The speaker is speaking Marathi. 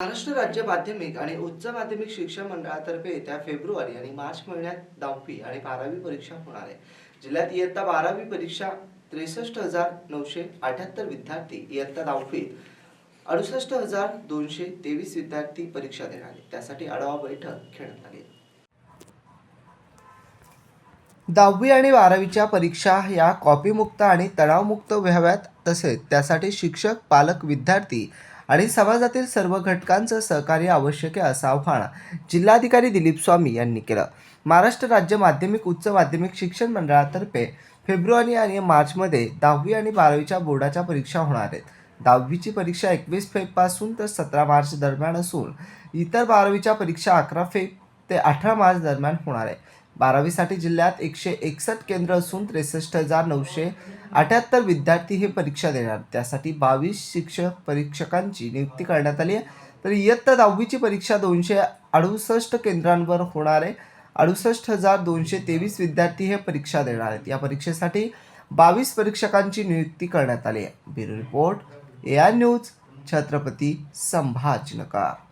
महाराष्ट्र राज्य माध्यमिक आणि उच्च माध्यमिक शिक्षण मंडळातर्फे येत्या फेब्रुवारी आणि मार्च महिन्यात दहावी आणि बारावी परीक्षा होणार आहे. जिल्ह्यात इयत्ता बारावी परीक्षा त्रेसष्ट हजार नऊशे अठ्याहत्तर विद्यार्थी इयत्ता दहावीत अडुसष्ट हजार दोनशे तेवीस विद्यार्थी परीक्षा देणार आहेत. त्यासाठी आढावा बैठक घेण्यात आली दहावी आणि बारावीच्या परीक्षा या कॉपीमुक्त आणि तणावमुक्त व्हाव्यात तसेच त्यासाठी शिक्षक पालक विद्यार्थी आणि समाजातील सर्व घटकांचं सहकार्य आवश्यक आहे असं आव्हान जिल्हाधिकारी दिलीप स्वामी यांनी केलं. महाराष्ट्र राज्य माध्यमिक उच्च माध्यमिक शिक्षण मंडळातर्फे फेब्रुवारी आणि मार्चमध्ये दहावी आणि बारावीच्या बोर्डाच्या परीक्षा होणार आहेत. दहावीची परीक्षा एकवीस फेबपासून तर सतरा मार्च दरम्यान असून इतर बारावीच्या परीक्षा अकरा फेब ते अठरा मार्च दरम्यान होणार आहे. बारावीसाठी जिल्ह्यात एकशे एकसष्ट केंद्र असून त्रेसष्ट हजार नऊशे अठ्याहत्तर विद्यार्थी हे परीक्षा देणार. त्यासाठी बावीस शिक्षक परीक्षकांची नियुक्ती करण्यात आली आहे. तर इयत्ता दहावीची परीक्षा दोनशे अडुसष्ट केंद्रांवर होणार आहे. अडुसष्ट हजार दोनशे तेवीस विद्यार्थी हे परीक्षा देणार आहेत. या परीक्षेसाठी बावीस परीक्षकांची नियुक्ती करण्यात आली आहे. Bureau report A I news Chhatrapati संभाजनकार